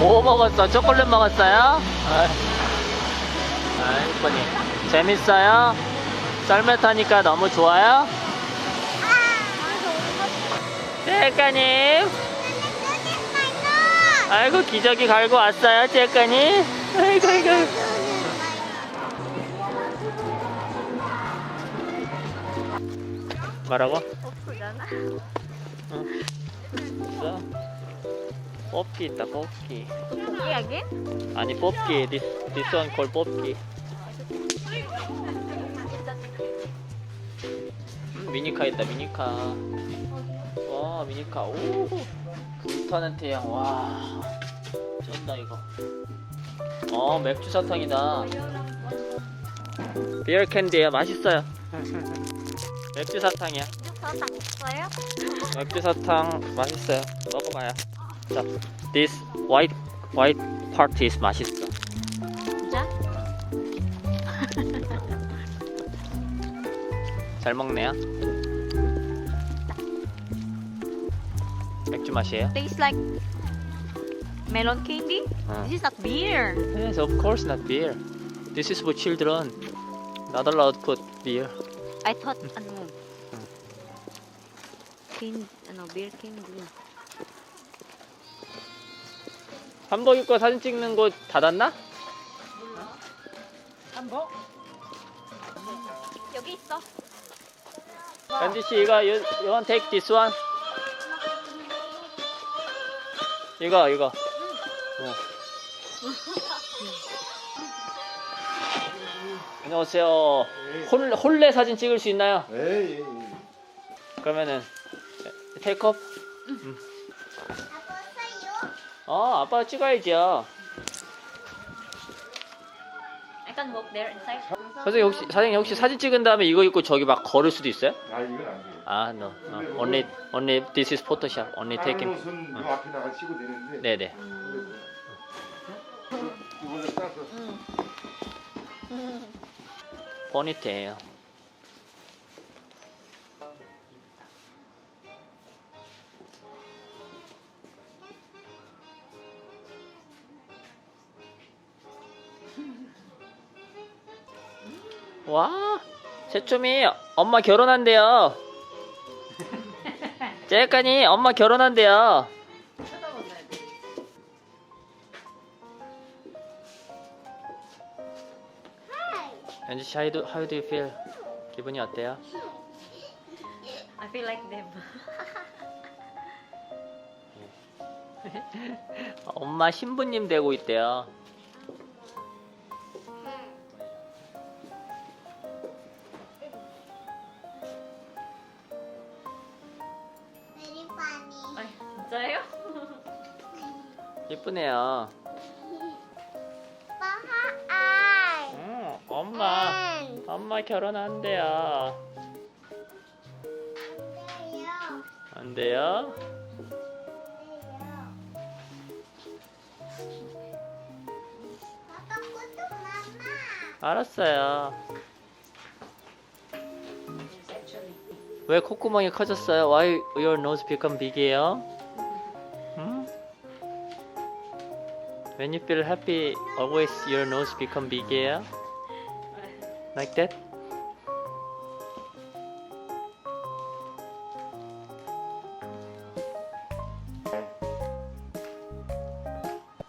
뭐 먹었어? 초콜릿 먹었어요? 아, 아 이쁘니. 재밌어요? 썰매 타니까 너무 좋아요? 젤까님. 아이고 기저귀 갈고 왔어요, 젤까님. 아이고 아이고. 뭐라고? 오프잖아. 있어? 뽑기 있다 뽑기. 포기하게? 아니 뽑기. this, this one called 뽑기. 음, 미니카 있다 미니카. 와 미니카. 오 불타는 태양 와. 쩐다 이거. 어 맥주 사탕이다. 비어 캔디야 맛있어요. 맥주 사탕이야. 사탕 있어요? 맥주 사탕 맛있어요. 먹어봐요. 자, this white white part is 맛있어. 진짜? 잘 먹네요. 맥주 맛이에요? Tastes like melon candy. 어. This is not beer. Yes, of course not beer. This is for children. Not allowed put beer. I thought ano candy, ano beer candy. 한복 입고 사진 찍는 곳 닫았나? 한복? 여기 있어. 연지 씨 이거 you, you want take this one? 이거 이거. 어. 안녕하세요. 홀, 홀레 사진 찍을 수 있나요? 에이, 에이. 그러면은 테이크업? 음. 어 아빠가 찍어야죠. I can walk there inside. 선생님 혹시 사장님 혹시 사진 찍은 다음에 이거 입고 저기 막 걸을 수도 있어요? 아 이건 안 돼요. 아 no, no. only only this is Photoshop. Only 다른 taking. 옷은 어. 요 앞에 나가 치고 되는데. 네 네. 이거를 싸서 포니테예요. 와, 새초미 엄마 결혼한대요. 째까니 엄마 결혼한대요. 연지 씨, how do, how do you feel? 기분이 어때요? I feel like them. 엄마 신부님 되고 있대요. 예쁘네요. 응, 엄마, 엄마 결혼한대요. 안 돼요? 알았어요. 왜 콧구멍이 커졌어요? Why your nose become big이에요? When you feel happy, always your nose become big이에요? Like that?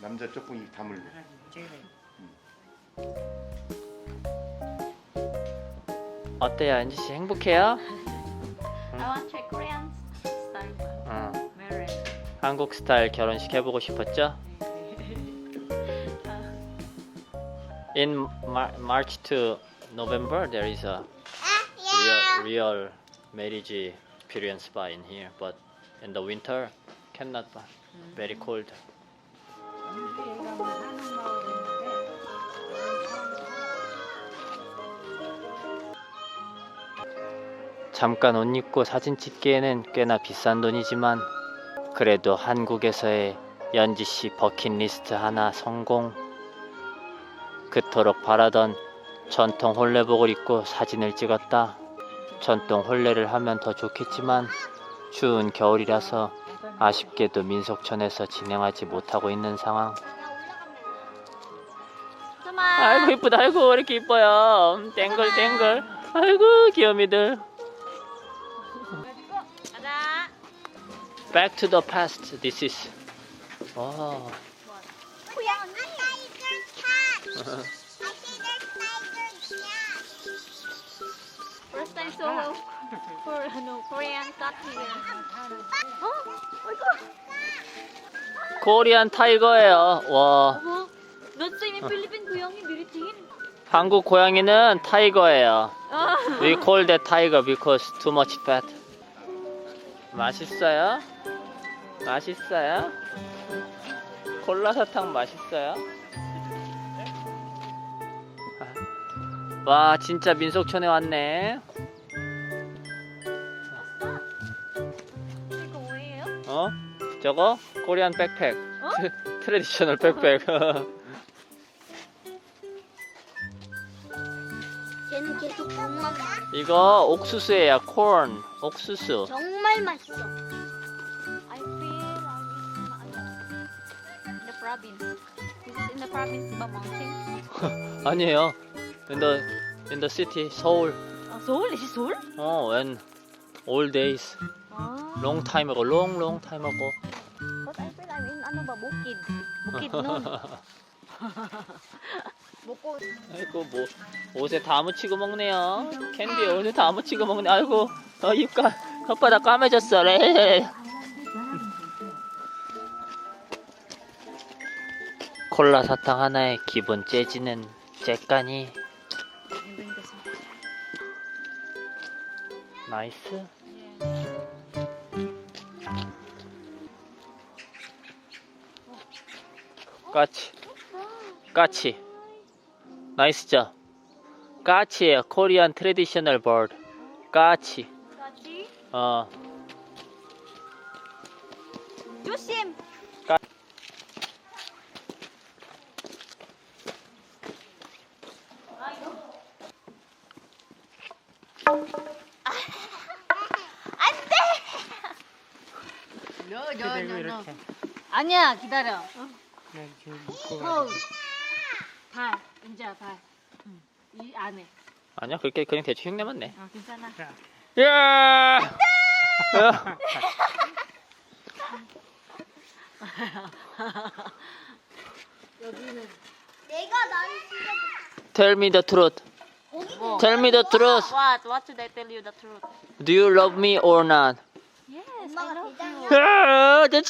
남자 조금 입 다물고. 어때요, 안지 씨 행복해요? I want to try Korean style. 응. Marriage. 한국 스타일 결혼식 해보고 싶었죠? In Mar- March to November, there is a real, real marriage experience bar in here, but in the winter, cannot buy. Very cold. 잠깐 옷 입고 사진 찍기에는 꽤나 비싼 돈이지만 그래도 한국에서의 연지 씨 버킷리스트 하나 성공. 그토록 바라던 전통 홀레복을 입고 사진을 찍었다. 전통 홀레를 하면 더 좋겠지만 추운 겨울이라서 아쉽게도 민속촌에서 진행하지 못하고 있는 상황. 아이고 이쁘다. 아이고 왜 이렇게 이뻐요. 땡글 땡글. 아이고 귀요미들. Back to the past. This is. 와. Kuya, a tiger First time so for ano Korean. Oh, my God. 코리안 타이거예요. 와. 어머, in Philippine 고양이 미리팅. 한국 고양이는 타이거예요. 아. We call that tiger because too much fat. 맛있어요? 맛있어요? 콜라 사탕 맛있어요? 와 진짜 민속촌에 왔네. 이거 뭐예요? 어? 저거 코리안 백팩. 어? 트, 트레디셔널 백팩. 쟤는 계속 먹는다. 이거 옥수수예요. 콘. 옥수수. 정말 맛있어. I feel I'm in, the province. This is in the province ba mountain? 아니에요. In the in the city 서울. 아, 서울? This is 서울? 어, when old days. 아. long time ago. long long time ago. But I feel I'm in ano ba bukid. Bukid nun. 먹고 아이고 뭐 옷에 다 묻히고 먹네요. 캔디 옷에 다 묻히고 먹네. 아이고 어, 입가 혓바닥 까매졌어. 래. 콜라 사탕 하나에 기분 째지는 째까니 나이스. 까치. 까치. 나이스 죠. 까치예요. 코리안 트레디셔널 버드 까치. Kachi? 어. 조심! 아니야 기다려 어. 발 은지야 발이 안에 아니야 그렇게 그냥 대충 흉내만 아 괜찮아 내 야! 야! 여기는 내가 나를 찍어. Tell me the truth 뭐? Tell me the truth What? What should I tell you the truth? Do you love me or not? Yes, 엄마가 대장이야.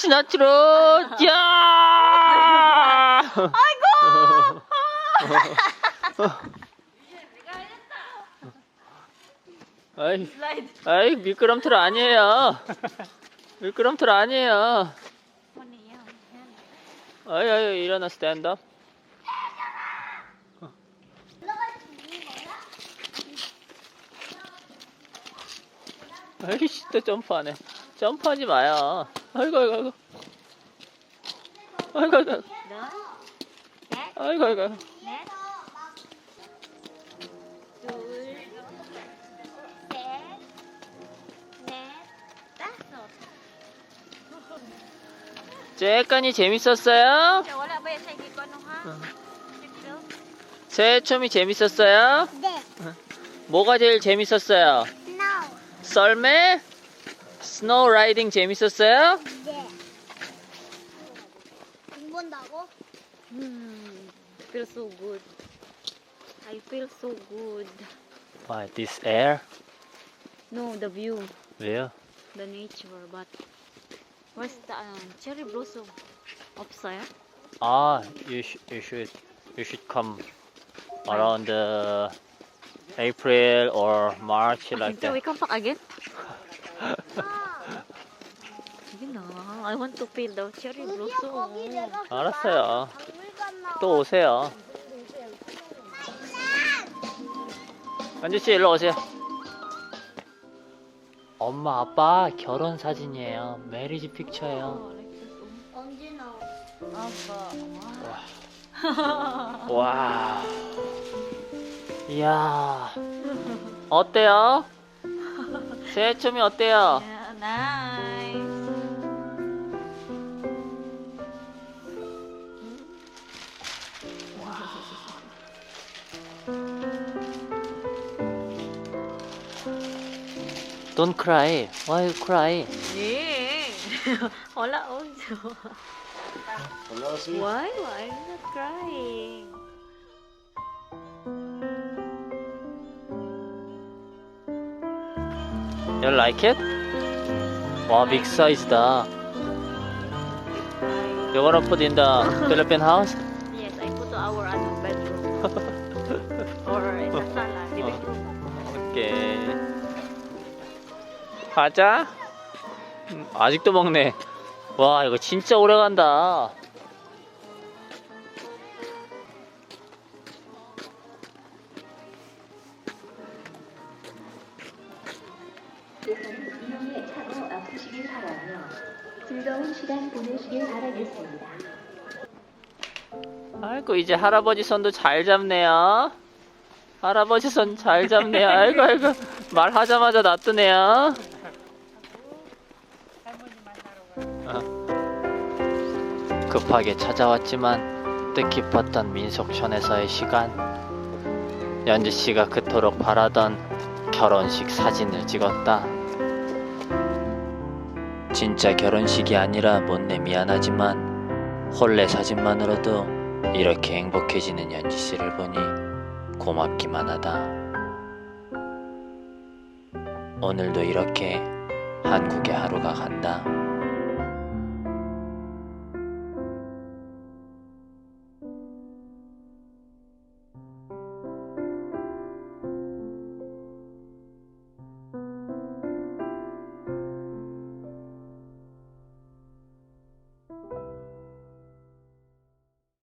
not true 야! 아이 Slide. 아이 미끄럼틀 아니에요. 미끄럼틀 아니에요. 아이 아이 일어나 스탠드업. 아이씨 또 점프하네. 점프하지 마요. 아이고 아이고 아이고. 아이고 아이고 아이고 아이고. 째까니 재밌었어요? 새해춤이 재밌었어요? 네. 뭐가 제일 재밌었어요? No. 썰매? 스노우 라이딩 재밌었어요? 네. 돈 번다고? Hmm, feel so good. I feel so good. Why this air? No, the view, 왜요? the nature, but where's the um, cherry blossom? 없어요? Ah, you sh- you should you should come around the April or March like so we that. come back again? Sige na, I want to feel the cherry blossom. 그 알았어요. 또 오세요. 안주 씨 일로 오세요. 엄마 아빠 결혼 사진이에요. 메리지 픽처예요. Oh. 언제 나와? 아빠. 와. 이야 어때요? 제 춤이 어때요? Yeah, nice. Don't cry. Why you cry? Yeah. Hola, also. 올라가세요. Why, why you not crying? You like it? 와, big size다. You wanna put in the Philippine house? Yes, I put our ano, bedroom. Or in the sala, living room. 오케이. 가자. 음, 아직도 먹네. 와, 이거 진짜 오래 간다. 바라겠습니다. 아이고, 이제 할아버지 손도 잘 잡네요. 할아버지 손 잘 잡네요. 아이고, 아이고. 말하자마자 놔두네요. 어. 급하게 찾아왔지만 뜻깊었던 민속촌에서의 시간. 연지 씨가 그토록 바라던 결혼식 사진을 찍었다. 진짜 결혼식이 아니라 못내 미안하지만 홀레 사진만으로도 이렇게 행복해지는 연지 씨를 보니 고맙기만 하다. 오늘도 이렇게 한국의 하루가 간다.